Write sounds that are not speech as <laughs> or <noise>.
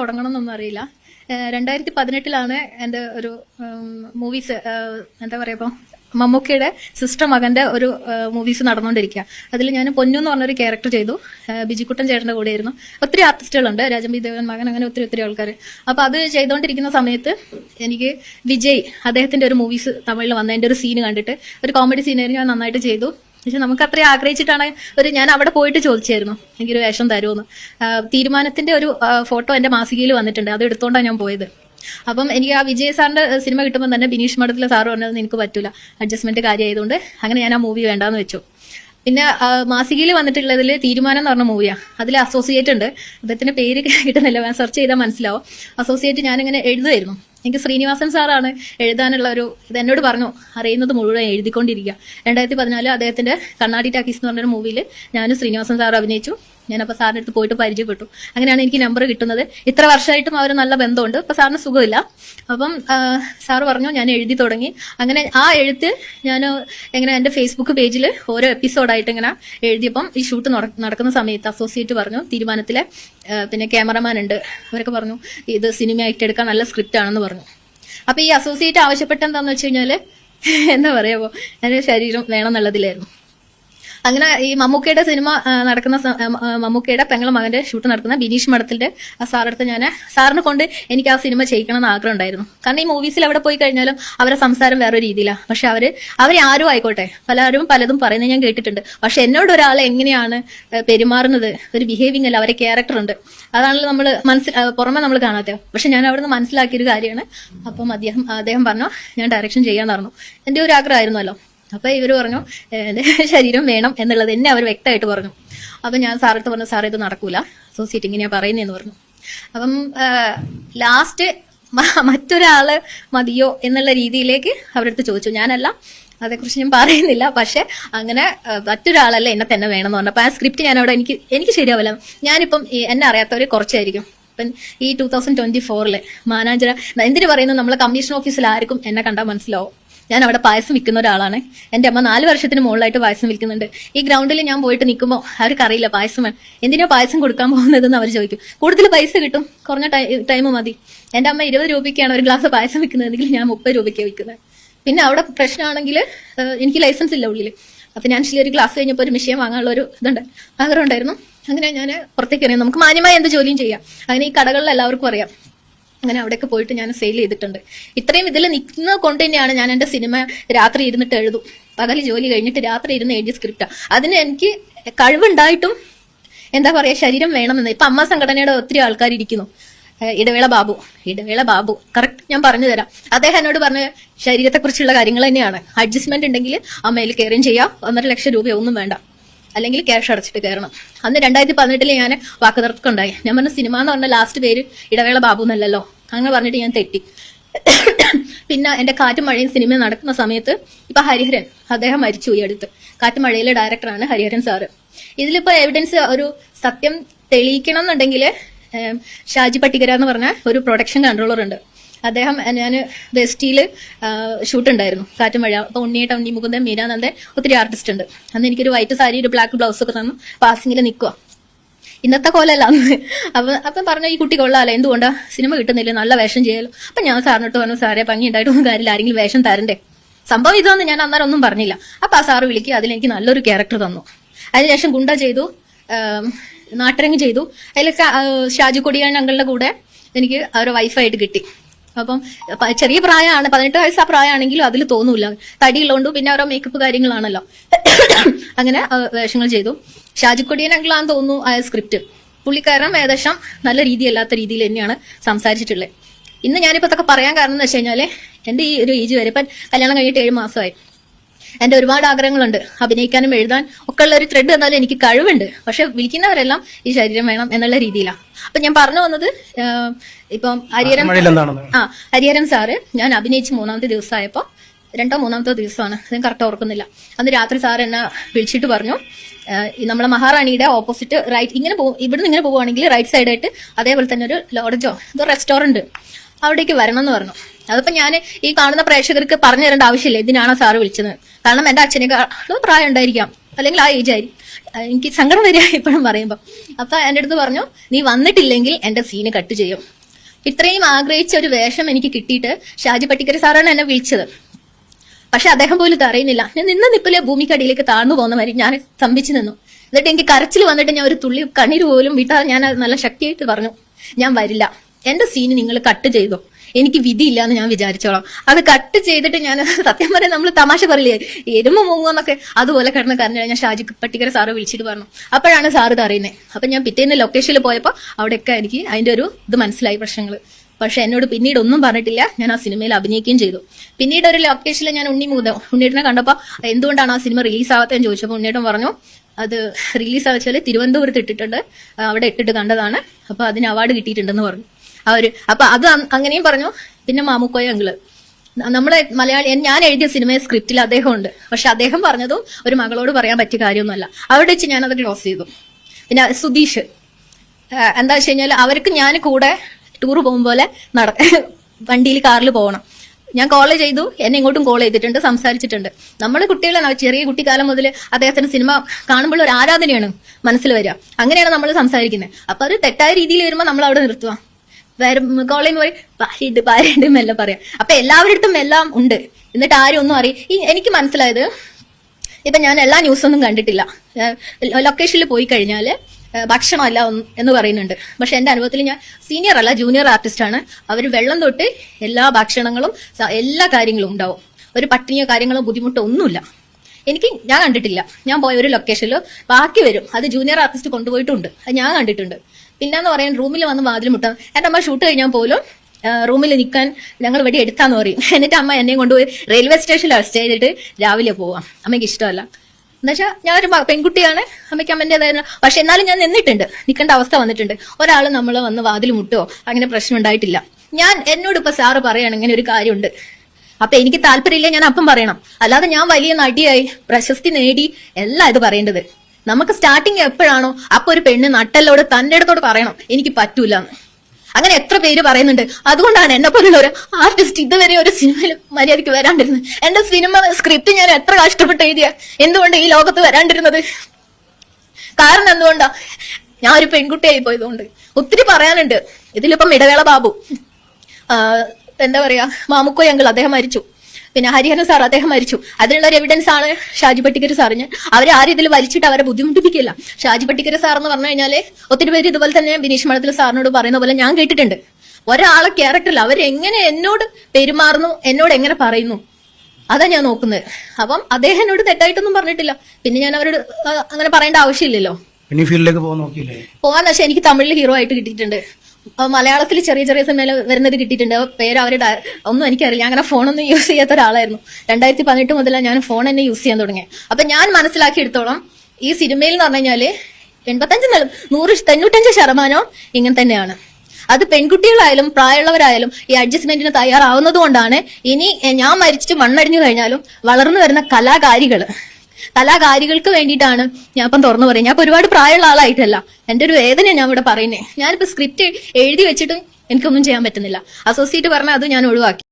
തുടങ്ങണം എന്നൊന്നും അറിയില്ല. രണ്ടായിരത്തി പതിനെട്ടിലാണ് എന്റെ ഒരു മൂവീസ് എന്താ പറയുക ഇപ്പം മമ്മൂക്കയുടെ സിസ്റ്റർ മകന്റെ ഒരു മൂവീസ് നടന്നുകൊണ്ടിരിക്കുക അതിൽ ഞാൻ പൊന്നു എന്ന് പറഞ്ഞൊരു ക്യാരക്ടർ ചെയ്തു. ബിജിക്കുട്ടൻ ചേട്ടന്റെ കൂടെയായിരുന്നു. ഒത്തിരി ആർട്ടിസ്റ്റുകളുണ്ട് രാജംബി ദേവൻ മകൻ അങ്ങനെ ഒത്തിരി ഒത്തിരി ആൾക്കാർ അപ്പോൾ അത് ചെയ്തുകൊണ്ടിരിക്കുന്ന സമയത്ത് എനിക്ക് വിജയ് അദ്ദേഹത്തിന്റെ ഒരു മൂവീസ് തമിഴിൽ വന്നതിന്റെ ഒരു സീന് കണ്ടിട്ട് ഒരു കോമഡി സീനായിരുന്നു ഞാൻ നന്നായിട്ട് ചെയ്തു. പക്ഷെ നമുക്ക് അത്രയും ആഗ്രഹിച്ചിട്ടാണ് ഒരു ഞാൻ അവിടെ പോയിട്ട് ചോദിച്ചായിരുന്നു. എനിക്കൊരു വേഷം തരുമെന്ന് തീരുമാനത്തിന്റെ ഒരു ഫോട്ടോ എന്റെ മാസികയിൽ വന്നിട്ടുണ്ട്. അത് എടുത്തോണ്ടാണ് ഞാൻ പോയത്. അപ്പം എനിക്ക് ആ വിജയ സാറിന്റെ സിനിമ കിട്ടുമ്പോൾ തന്നെ ബിനീഷ് മഠത്തിലെ സാറ് പറഞ്ഞത് എനിക്ക് പറ്റൂല. അഡ്ജസ്റ്റ്മെന്റ് കാര്യമായതുകൊണ്ട് അങ്ങനെ ഞാൻ ആ മൂവി വേണ്ടാന്ന് വെച്ചു. പിന്നെ മാസികയിൽ വന്നിട്ടുള്ളതിൽ തീരുമാനം എന്ന് പറഞ്ഞ മൂവിയാണ് അതിൽ അസോസിയേറ്റ് ഉണ്ട്. അദ്ദേഹത്തിന്റെ പേര് കിട്ടുന്നില്ല. സെർച്ച് ചെയ്താൽ മനസ്സിലാവും. അസോസിയേറ്റ് ഞാനിങ്ങനെ എഴുതുമായിരുന്നു എനിക്ക് ശ്രീനിവാസൻ സാറാണ് എഴുതാനുള്ള ഒരു ഇത് എന്നോട് പറഞ്ഞു. അറിയുന്നത് മുഴുവൻ എഴുതിക്കൊണ്ടിരിക്കുക. രണ്ടായിരത്തി പതിനാല് അദ്ദേഹത്തിന്റെ കണ്ണാടി ടാക്കീസ് എന്ന് പറഞ്ഞൊരു മൂവിയിൽ ഞാനും ശ്രീനിവാസൻ സാർ അഭിനയിച്ചു. ഞാനപ്പോൾ സാറിന്റെ അടുത്ത് പോയിട്ട് പരിചയപ്പെട്ടു. അങ്ങനെയാണ് എനിക്ക് നമ്പർ കിട്ടുന്നത്. ഇത്ര വർഷമായിട്ടും അവർ നല്ല ബന്ധമുണ്ട്. അപ്പോൾ സാറിന് സുഖമില്ല. അപ്പം സാറ് പറഞ്ഞു ഞാൻ എഴുതി തുടങ്ങി. അങ്ങനെ ആ എഴുത്ത് ഞാൻ എങ്ങനെ എന്റെ ഫേസ്ബുക്ക് പേജിൽ ഓരോ എപ്പിസോഡായിട്ട് ഇങ്ങനെ എഴുതിയപ്പം ഈ ഷൂട്ട് നടക്കുന്ന സമയത്ത് അസോസിയേറ്റ് പറഞ്ഞു തീരുമാനത്തിലെ പിന്നെ ക്യാമറമാൻ ഉണ്ട്. അവരൊക്കെ പറഞ്ഞു ഇത് സിനിമയായിട്ട് എടുക്കാൻ നല്ല സ്ക്രിപ്റ്റ് ആണെന്ന് പറഞ്ഞു. അപ്പൊ ഈ അസോസിയേറ്റ് ആവശ്യപ്പെട്ടെന്താന്ന് വെച്ച് കഴിഞ്ഞാൽ <laughs> എന്താ പറയാ എന്റെ ശരീരം വേണം എന്നുള്ളതിലായിരുന്നു. അങ്ങനെ ഈ മമ്മൂക്കയുടെ സിനിമ നടക്കുന്ന മമ്മൂക്കയുടെ പെങ്ങളെ മകന്റെ ഷൂട്ട് നടക്കുന്ന ബിനീഷ് മഠത്തിന്റെ സാറടുത്ത് ഞാൻ സാറിനെ കൊണ്ട് എനിക്ക് ആ സിനിമ ചെയ്യിക്കണം എന്ന് ആഗ്രഹം ഉണ്ടായിരുന്നു. കാരണം ഈ മൂവീസിൽ അവിടെ പോയി കഴിഞ്ഞാലും അവരെ സംസാരം വേറെ രീതിയിലാണ് പക്ഷെ അവർ അവരെ ആരും ആയിക്കോട്ടെ പലരും പലതും പറയുന്നത് ഞാൻ കേട്ടിട്ടുണ്ട്. പക്ഷെ എന്നോട് ഒരാൾ എങ്ങനെയാണ് പെരുമാറുന്നത് ഒരു ബിഹേവിംഗ് അല്ല അവരെ ക്യാരക്ടർ ഉണ്ട്. അതാണല്ലോ നമ്മൾ മനസ്സിൽ പുറമെ നമ്മൾ കാണാത്തത്. പക്ഷെ ഞാൻ അവിടുന്ന് മനസ്സിലാക്കിയൊരു കാര്യമാണ്. അപ്പം അദ്ദേഹം അദ്ദേഹം പറഞ്ഞു ഞാൻ ഡയറക്ഷൻ ചെയ്യാൻ പറഞ്ഞു. എന്റെ ഒരു ആഗ്രഹമായിരുന്നല്ലോ. അപ്പൊ ഇവർ പറഞ്ഞു <laughs> ശരീരം വേണം എന്നുള്ളത് എന്നെ അവർ വ്യക്തമായിട്ട് പറഞ്ഞു. അപ്പൊ ഞാൻ സാറടുത്ത് പറഞ്ഞു സാർ ഇത് നടക്കൂല. അസോസിയേറ്റ് ഇങ്ങനെയാ പറയുന്നതെന്ന് പറഞ്ഞു. അപ്പം ലാസ്റ്റ് <laughs> മറ്റൊരാൾ മതിയോ എന്നുള്ള രീതിയിലേക്ക് അവരുടെ അടുത്ത് ചോദിച്ചു. ഞാനല്ല അതേക്കുറിച്ച് ഞാൻ പറയുന്നില്ല. പക്ഷെ അങ്ങനെ മറ്റൊരാളല്ല എന്നെ തന്നെ വേണമെന്ന് പറഞ്ഞു അപ്പൊ ആ സ്ക്രിപ്റ്റ് ഞാൻ അവിടെ എനിക്ക് എനിക്ക് ശരിയാവില്ല. ഞാനിപ്പം എന്നെ അറിയാത്തവര് കുറച്ചായിരിക്കും. ഇപ്പം ഈ ടൂ തൗസൻഡ് ട്വന്റി ഫോറിൽ മാനാജര എന്തിനു പറയുന്നു? നമ്മളെ കമ്മീഷൻ ഓഫീസിൽ ആർക്കും എന്നെ കണ്ടാൽ മനസ്സിലാവും. ഞാൻ അവിടെ പായസം വിൽക്കുന്ന ഒരാളാണ്. എന്റെ അമ്മ നാല് വർഷത്തിന് മുകളിലായിട്ട് പായസം വിൽക്കുന്നുണ്ട്. ഈ ഗ്രൗണ്ടിൽ ഞാൻ പോയിട്ട് നിൽക്കുമ്പോൾ അവർക്ക് അറിയില്ല പായസം വേണം. എന്തിനാ പായസം കൊടുക്കാൻ പോകുന്നതെന്ന് അവർ ചോദിക്കും. കൂടുതൽ പൈസ കിട്ടും. കുറഞ്ഞ ടൈം മതി. എന്റെ അമ്മ ഇരുപത് രൂപയ്ക്കാണ് ഒരു ഗ്ലാസ് പായസം വിൽക്കുന്നതെങ്കിൽ ഞാൻ മുപ്പത് രൂപയ്ക്ക് വിൽക്കുന്നത് പിന്നെ അവിടെ പ്രശ്നമാണെങ്കിൽ എനിക്ക് ലൈസൻസ് ഇല്ല ഉള്ളിൽ ഫിനാൻഷ്യലി ഒരു ഗ്ലാസ് കഴിഞ്ഞപ്പോൾ ഒരു വിഷയം വാങ്ങാനുള്ള ഒരു ഇതുണ്ട്. ആഗ്രഹം ഉണ്ടായിരുന്നു. അങ്ങനെ ഞാൻ പുറത്തേക്ക് ഇറങ്ങി. നമുക്ക് മാന്യമായ എന്ത് ജോലിയും ചെയ്യാം. അങ്ങനെ ഈ കടകളിൽ എല്ലാവർക്കും അറിയാം. അങ്ങനെ അവിടെയൊക്കെ പോയിട്ട് ഞാൻ സെയിൽ ചെയ്തിട്ടുണ്ട്. ഇത്രയും ഇതിൽ നിൽക്കുന്ന കൊണ്ട് തന്നെയാണ് ഞാൻ എന്റെ സിനിമ രാത്രി ഇരുന്നിട്ട് എഴുതും. പകൽ ജോലി കഴിഞ്ഞിട്ട് രാത്രി ഇരുന്ന് എഴുതിയ സ്ക്രിപ്റ്റാണ് അതിന് എനിക്ക് കഴിവുണ്ടായിട്ടും എന്താ പറയുക ശരീരം വേണമെന്ന്. ഇപ്പം അമ്മ സംഘടനയുടെ ഒത്തിരി ആൾക്കാർ ഇരിക്കുന്നു. ഇടവേള ബാബു. ഇടവേള ബാബു. കറക്റ്റ് ഞാൻ പറഞ്ഞു തരാം. അദ്ദേഹം എന്നോട് പറഞ്ഞ ശരീരത്തെക്കുറിച്ചുള്ള കാര്യങ്ങൾ തന്നെയാണ്. അഡ്ജസ്റ്റ്മെന്റ് ഉണ്ടെങ്കിൽ അമ്മയിൽ കയറുകയും ചെയ്യാം. ഒന്നര ലക്ഷം രൂപയൊന്നും വേണ്ട. അല്ലെങ്കിൽ ക്യാഷ് അടച്ചിട്ട് കയറണം. അന്ന് രണ്ടായിരത്തി പതിനെട്ടിൽ ഞാൻ വാക്കുതർക്കം ഉണ്ടായി ഞാൻ പറഞ്ഞ സിനിമ എന്ന് പറഞ്ഞ ലാസ്റ്റ് പേര് ഇടവേള ബാബു എന്നല്ലല്ലോ. അങ്ങനെ പറഞ്ഞിട്ട് ഞാൻ തെറ്റി. പിന്നെ എന്റെ കാറ്റും മഴയും സിനിമ നടക്കുന്ന സമയത്ത് ഇപ്പൊ ഹരിഹരൻ അദ്ദേഹം മരിച്ചു ഈ അടുത്ത്. കാറ്റും മഴയിലെ ഡയറക്ടറാണ് ഹരിഹരൻ സാറ് ഇതിലിപ്പോ എവിഡൻസ് ഒരു സത്യം തെളിയിക്കണം എന്നുണ്ടെങ്കിൽ ഷാജി പട്ടികര എന്ന് പറഞ്ഞ ഒരു പ്രൊഡക്ഷൻ കൺട്രോളർ ഉണ്ട്. അദ്ദേഹം ഞാൻ ബെസ്റ്റിയിൽ ഷൂട്ട് ഉണ്ടായിരുന്നു കാറ്റും മഴ. അപ്പൊ ഉണ്ണിയേട്ട ഉണ്ണി മുകുന്ദൻ മീരാനന്ദൻ ഒത്തിരി ആർട്ടിസ്റ്റ് ഉണ്ട്. അന്ന് എനിക്കൊരു വൈറ്റ് സാരി ഒരു ബ്ലാക്ക് ബ്ലൗസ് ഒക്കെ തന്നു. പാസിംഗിൽ നിൽക്കുക ഇന്നത്തെ കോലല്ല അന്ന്. അപ്പൊ അപ്പം പറഞ്ഞു ഈ കുട്ടി കൊള്ളാലോ എന്തുകൊണ്ടാ? സിനിമ കിട്ടുന്നില്ല? നല്ല വേഷം ചെയ്യാലോ? അപ്പൊ ഞാൻ സാറിനോട്ട് പറഞ്ഞു സാറേ ഭംഗി ഉണ്ടായിട്ടൊന്നും കാര്യമില്ല. ആരെങ്കിലും വേഷം തരണ്ടേ? സംഭവം ഇതാന്ന് ഞാൻ അന്നേരം ഒന്നും പറഞ്ഞില്ല. അപ്പൊ ആ സാറ് വിളിക്കുക അതിലെനിക്ക് നല്ലൊരു ക്യാരക്ടർ തന്നു. അതിനുശേഷം ഗുണ്ട ചെയ്തു നാട്ടരങ്ങ് ചെയ്തു. അതിലൊക്കെ ഷാജി കൊടിയാൻ അങ്കളുടെ കൂടെ എനിക്ക് അവരുടെ വൈഫായിട്ട് കിട്ടി. അപ്പം ചെറിയ പ്രായമാണ് പതിനെട്ട് വയസ്സ് ആ പ്രായമാണെങ്കിലും അതിൽ തോന്നൂല. തടിയുള്ളതുകൊണ്ട് പിന്നെ ഓരോ മേക്കപ്പ് കാര്യങ്ങളാണല്ലോ. <coughs> അങ്ങനെ വേഷങ്ങൾ ചെയ്തു. ഷാജിക്കൊടിയൻ അങ്കിളാന്ന് തോന്നുന്നു ആ സ്ക്രിപ്റ്റ് പുള്ളിക്കാരൻ ഏകദേശം നല്ല രീതിയല്ലാത്ത രീതിയിൽ തന്നെയാണ് സംസാരിച്ചിട്ടുള്ളത് ഇന്ന് ഞാനിപ്പോ ഇതൊക്കെ പറയാൻ കാരണം എന്ന് വെച്ച് കഴിഞ്ഞാൽ എന്റെ ഈ ഒരു ഏജ് വരെ ഇപ്പം കല്യാണം കഴിഞ്ഞിട്ട് ഏഴ് മാസമായി. എന്റെ ഒരുപാട് ആഗ്രഹങ്ങളുണ്ട്. അഭിനയിക്കാനും എഴുതാൻ ഒക്കെ ഉള്ള ഒരു ത്രെഡ് എന്നാലും എനിക്ക് കഴിവുണ്ട്. പക്ഷെ വിളിക്കുന്നവരെല്ലാം ഈ ശരീരം വേണം എന്നുള്ള രീതിയിലാണ് അപ്പൊ ഞാൻ പറഞ്ഞു വന്നത് ഇപ്പം ഹരിഹരം ആ ഹരിഹരം സാറ് ഞാൻ അഭിനയിച്ച് മൂന്നാമത്തെ ദിവസമായപ്പോ രണ്ടോ മൂന്നാമത്തെ ദിവസമാണ്. ഞാൻ കറക്റ്റ് ഓർക്കുന്നില്ല. അന്ന് രാത്രി സാർ എന്നെ വിളിച്ചിട്ട് പറഞ്ഞു നമ്മളെ മഹാറാണിയുടെ ഓപ്പോസിറ്റ് റൈറ്റ് ഇങ്ങനെ പോകും ഇവിടുന്ന് ഇങ്ങനെ പോവുകയാണെങ്കിൽ റൈറ്റ് സൈഡായിട്ട് അതേപോലെ തന്നെ ഒരു ലോഡ്ജോ ഇതോ റെസ്റ്റോറന്റ് അവിടേക്ക് വരണം എന്ന് പറഞ്ഞു. അതിപ്പോ ഞാൻ ഈ കാണുന്ന പ്രേക്ഷകർക്ക് പറഞ്ഞു തരേണ്ട ആവശ്യമില്ല. ഇതിനാണ് സാറ് വിളിച്ചത്? കാരണം എന്റെ അച്ഛനേക്കാളും പ്രായം ഉണ്ടായിരിക്കാം. അല്ലെങ്കിൽ ആ ഏജ് ആയിരിക്കും. എനിക്ക് സങ്കടം വരിക ഇപ്പോഴും പറയുമ്പോൾ അപ്പൊ എന്റെ അടുത്ത് പറഞ്ഞു നീ വന്നിട്ടില്ലെങ്കിൽ എന്റെ സീന് കട്ട് ചെയ്യും. ഇത്രയും ആഗ്രഹിച്ച ഒരു വേഷം എനിക്ക് കിട്ടിയിട്ട് ഷാജി പട്ടിക്കര സാറാണ് എന്നെ വിളിച്ചത്. പക്ഷെ അദ്ദേഹം പോലും ഇത് അറിയുന്നില്ല. ഞാൻ നിന്ന് നിപ്പിലെ ഭൂമിക്കടിയിലേക്ക് താഴ്ന്നു പോകുന്ന മാതിരി ഞാൻ സ്തംഭിച്ചു നിന്നു. എന്നിട്ട് എനിക്ക് കരച്ചിൽ വന്നിട്ട് ഞാൻ ഒരു തുള്ളി കണ്ണീര് പോലും വിട്ടാൽ ഞാൻ നല്ല ശക്തിയായിട്ട് പറഞ്ഞു. ഞാൻ വരില്ല. എന്റെ സീന് നിങ്ങൾ കട്ട് ചെയ്തോ. എനിക്ക് വിധിയില്ല എന്ന് ഞാൻ വിചാരിച്ചോളാം. അത് കട്ട് ചെയ്തിട്ട് ഞാൻ സത്യം പറയാൻ നമ്മൾ തമാശ പറയില്ലേ? എരുമ മുങ്ങുന്നൊക്കെ അതുപോലെ കിടന്ന് കരഞ്ഞു ഞാൻ ഷാജി പട്ടിക്കര സാറ് വിളിച്ചിട്ട് പറഞ്ഞു. അപ്പോഴാണ് സാറ് ഇത് അറിയുന്നത് അപ്പൊ ഞാൻ പിറ്റേന്ന് ലൊക്കേഷനിൽ പോയപ്പോൾ അവിടെയൊക്കെ എനിക്ക് അതിന്റെ ഒരു ഇത് മനസ്സിലായി പ്രശ്നങ്ങൾ പക്ഷെ എന്നോട് പിന്നീട് ഒന്നും പറഞ്ഞിട്ടില്ല. ഞാൻ ആ സിനിമയിൽ അഭിനയിക്കുകയും ചെയ്തു. പിന്നീട് ഒരു ലൊക്കേഷനിൽ ഞാൻ ഉണ്ണി മൂത ഉണ്ണിയേട്ടനെ കണ്ടപ്പോൾ എന്തുകൊണ്ടാണ് ആ സിനിമ റിലീസ് ആവാത്തതെന്ന് ചോദിച്ചപ്പോൾ ഉണ്ണിയേട്ടൻ പറഞ്ഞു അത് റിലീസ് ആവച്ചാൽ തിരുവനന്തപുരത്ത് ഇട്ടിട്ടുണ്ട്. അവിടെ ഇട്ടിട്ട് കണ്ടതാണ്. അപ്പൊ അതിന് അവാർഡ് കിട്ടിയിട്ടുണ്ടെന്ന് പറഞ്ഞു. ആ ഒരു അപ്പൊ അത് അങ്ങനെയും പറഞ്ഞു. പിന്നെ മാമുക്കോയ അങ്കിൾ നമ്മളെ മലയാളി ഞാൻ എഴുതിയ സിനിമയെ സ്ക്രിപ്റ്റിൽ അദ്ദേഹം ഉണ്ട് പക്ഷെ അദ്ദേഹം പറഞ്ഞതും ഒരു മകളോട് പറയാൻ പറ്റിയ കാര്യമൊന്നുമല്ല. അവിടെ വെച്ച് ഞാൻ അത് ക്ലോസ് ചെയ്തു. പിന്നെ സുധീഷ്. എന്താ വെച്ച് കഴിഞ്ഞാൽ അവർക്ക് ഞാൻ കൂടെ ടൂർ പോകും പോലെ നട വണ്ടിയിൽ കാറിൽ പോകണം. ഞാൻ കോൾ ചെയ്തു. എന്നെ ഇങ്ങോട്ടും കോൾ ചെയ്തിട്ടുണ്ട് സംസാരിച്ചിട്ടുണ്ട്. നമ്മൾ കുട്ടികളാണ് ചെറിയ കുട്ടിക്കാലം മുതൽ അദ്ദേഹത്തിന്റെ സിനിമ കാണുമ്പോൾ ഒരു ആരാധനയാണ് മനസ്സിൽ വരിക. അങ്ങനെയാണ് നമ്മൾ സംസാരിക്കുന്നത് അപ്പൊ അത് തെറ്റായ രീതിയിൽ വരുമ്പോൾ നമ്മൾ അവിടെ നിർത്തുക വേറെ കോളേജ് പോയി പറയും പാരിട്ട് എല്ലാം പറയാം. അപ്പൊ എല്ലാവരുടെ എല്ലാം ഉണ്ട്. എന്നിട്ട് ആരും ഒന്നും അറിയും എനിക്ക് മനസ്സിലായത് ഇപ്പൊ ഞാൻ എല്ലാ ന്യൂസൊന്നും കണ്ടിട്ടില്ല. ലൊക്കേഷനിൽ പോയി കഴിഞ്ഞാൽ ഭക്ഷണമല്ല എന്ന് പറയുന്നുണ്ട്. പക്ഷെ എന്റെ അനുഭവത്തിൽ ഞാൻ സീനിയർ അല്ല ജൂനിയർ ആർട്ടിസ്റ്റ് ആണ്. അവർ വെള്ളം തൊട്ട് എല്ലാ ഭക്ഷണങ്ങളും എല്ലാ കാര്യങ്ങളും ഉണ്ടാവും. ഒരു പട്ടിണിയോ കാര്യങ്ങളോ ബുദ്ധിമുട്ടോ ഒന്നുമില്ല. എനിക്ക് ഞാൻ കണ്ടിട്ടില്ല. ഞാൻ പോയ ഒരു ലൊക്കേഷനിൽ ബാക്കി വരും. അത് ജൂനിയർ ആർട്ടിസ്റ്റ് കൊണ്ടുപോയിട്ടുണ്ട്. അത് ഞാൻ കണ്ടിട്ടുണ്ട്. പിന്നെന്ന് പറയാൻ റൂമിൽ വന്ന് വാതിൽ മുട്ടാം. എന്റെ അമ്മ ഷൂട്ട് കഴിഞ്ഞാൽ പോലും റൂമിൽ നിൽക്കാൻ ഞങ്ങൾ വെടി എടുത്താന്ന് പറയും. <laughs> എന്നിട്ട് അമ്മ എന്നെയും കൊണ്ടുപോയി റെയിൽവേ സ്റ്റേഷനിൽ അറസ്റ്റ് ചെയ്തിട്ട് രാവിലെ പോവാം. അമ്മയ്ക്ക് ഇഷ്ടമല്ല. എന്നുവെച്ചാൽ ഞാനൊരു പെൺകുട്ടിയാണ്. അമ്മയ്ക്ക് അമ്മന്റെതായ പക്ഷെ എന്നാലും ഞാൻ നിന്നിട്ടുണ്ട്. നിൽക്കേണ്ട അവസ്ഥ വന്നിട്ടുണ്ട്. ഒരാൾ നമ്മൾ വന്ന് വാതിൽ മുട്ടോ അങ്ങനെ പ്രശ്നം ഉണ്ടായിട്ടില്ല. ഞാൻ എന്നോട് ഇപ്പൊ സാറ് പറയാണ് ഇങ്ങനെ ഒരു കാര്യമുണ്ട്. അപ്പൊ എനിക്ക് താല്പര്യമില്ല ഞാൻ അപ്പം പറയണം. അല്ലാതെ ഞാൻ വലിയ നടിയായി പ്രശസ്തി നേടി എല്ലാം ഇത് പറയേണ്ടത്. നമുക്ക് സ്റ്റാർട്ടിങ് എപ്പോഴാണോ അപ്പൊ ഒരു പെണ്ണ് നട്ടല്ലോട് തന്റെ അടുത്തോട് പറയണം എനിക്ക് പറ്റൂല അങ്ങനെ എത്ര പേര് പറയുന്നുണ്ട്. അതുകൊണ്ടാണ് എന്നെ പോലുള്ള ഒരു ആർട്ടിസ്റ്റ് ഇതുവരെ ഒരു സിനിമയിൽ മര്യാദയ്ക്ക് വരാണ്ടിരുന്നത്. എന്റെ സിനിമ സ്ക്രിപ്റ്റ് ഞാൻ എത്ര കഷ്ടപ്പെട്ട് എഴുതിയ? എന്തുകൊണ്ട് ഈ ലോകത്ത് വരാണ്ടിരുന്നത്? കാരണം എന്തുകൊണ്ടാ? ഞാൻ ഒരു പെൺകുട്ടിയായി പോയതുകൊണ്ട്. ഒത്തിരി പറയാനുണ്ട്. ഇതിലിപ്പം ഇടവേള ബാബു. എന്താ പറയാ? മാമുക്കോയങ്കിൾ അദ്ദേഹം മരിച്ചു. പിന്നെ ഹരിഹരൻ സാർ അദ്ദേഹം മരിച്ചു. അതിനുള്ള ഒരു എവിഡൻസ് ആണ് ഷാജി പട്ടിക്കർ ഞാൻ അവരെ ആരും ഇതിൽ വലിച്ചിട്ട് അവരെ ബുദ്ധിമുട്ടിപ്പിക്കില്ല ഷാജി പട്ടിക്കർ സാർ എന്ന് പറഞ്ഞു കഴിഞ്ഞാൽ ഒത്തിരി പേര് ഇതുപോലെ തന്നെ ബിനീഷ് മഠത്തിൽ സാറിനോട് പറയുന്ന പോലെ ഞാൻ കേട്ടിട്ടുണ്ട്. ഒരാളെ ക്യാരക്ടറിൽ അവരെങ്ങനെ എന്നോട് പെരുമാറുന്നു എന്നോട് എങ്ങനെ പറയുന്നു? അതാ ഞാൻ നോക്കുന്നത്. അപ്പം അദ്ദേഹം എന്നോട് തെറ്റായിട്ടൊന്നും പറഞ്ഞിട്ടില്ല. പിന്നെ ഞാൻ അവരോട് അങ്ങനെ പറയേണ്ട ആവശ്യമില്ലല്ലോ. പിന്നെ ഫീൽഡിലേക്ക് പോകാൻ നോക്കിയില്ലേ? പോകാൻ പക്ഷെ എനിക്ക് തമിഴിൽ ഹീറോ ആയിട്ട് കിട്ടിയിട്ടുണ്ട്. മലയാളത്തിൽ ചെറിയ ചെറിയ സിനിമയിൽ വരുന്നത് കിട്ടിയിട്ടുണ്ട്. പേര് അവരുടെ ഒന്നും എനിക്കറിയില്ല. അങ്ങനെ ഫോണൊന്നും യൂസ് ചെയ്യാത്ത ഒരാളായിരുന്നു. രണ്ടായിരത്തി പതിനെട്ട് മുതലാണ് ഞാൻ ഫോൺ തന്നെ യൂസ് ചെയ്യാൻ തുടങ്ങി അപ്പൊ ഞാൻ മനസ്സിലാക്കി എടുത്തോളം ഈ സിനിമയിൽ എന്ന് പറഞ്ഞു കഴിഞ്ഞാൽ എൺപത്തഞ്ച് നൂറ് തൊണ്ണൂറ്റഞ്ച് ശതമാനവും ഇങ്ങനെ തന്നെയാണ്. അത് പെൺകുട്ടികളായാലും പ്രായമുള്ളവരായാലും ഈ അഡ്ജസ്റ്റ്മെന്റിന് തയ്യാറാവുന്നത് കൊണ്ടാണ് ഇനി ഞാൻ മരിച്ചിട്ട് മണ്ണടിഞ്ഞു കഴിഞ്ഞാലും വളർന്നു വരുന്ന കലാകാരികൾ. കലാകാരികൾക്ക് വേണ്ടിയിട്ടാണ് ഞാൻ ഇപ്പം തുറന്നു പറയും ഞാൻ ഒരുപാട് പ്രായമുള്ള ആളായിട്ടല്ല. എന്റെ ഒരു വേദന ഞാൻ ഇവിടെ പറയുന്നത്. ഞാനിപ്പോ സ്ക്രിപ്റ്റ് എഴുതി വെച്ചിട്ടും എനിക്കൊന്നും ചെയ്യാൻ പറ്റുന്നില്ല. അസോസിയേറ്റ് പറഞ്ഞാൽ അത് ഞാൻ ഒഴിവാക്കി.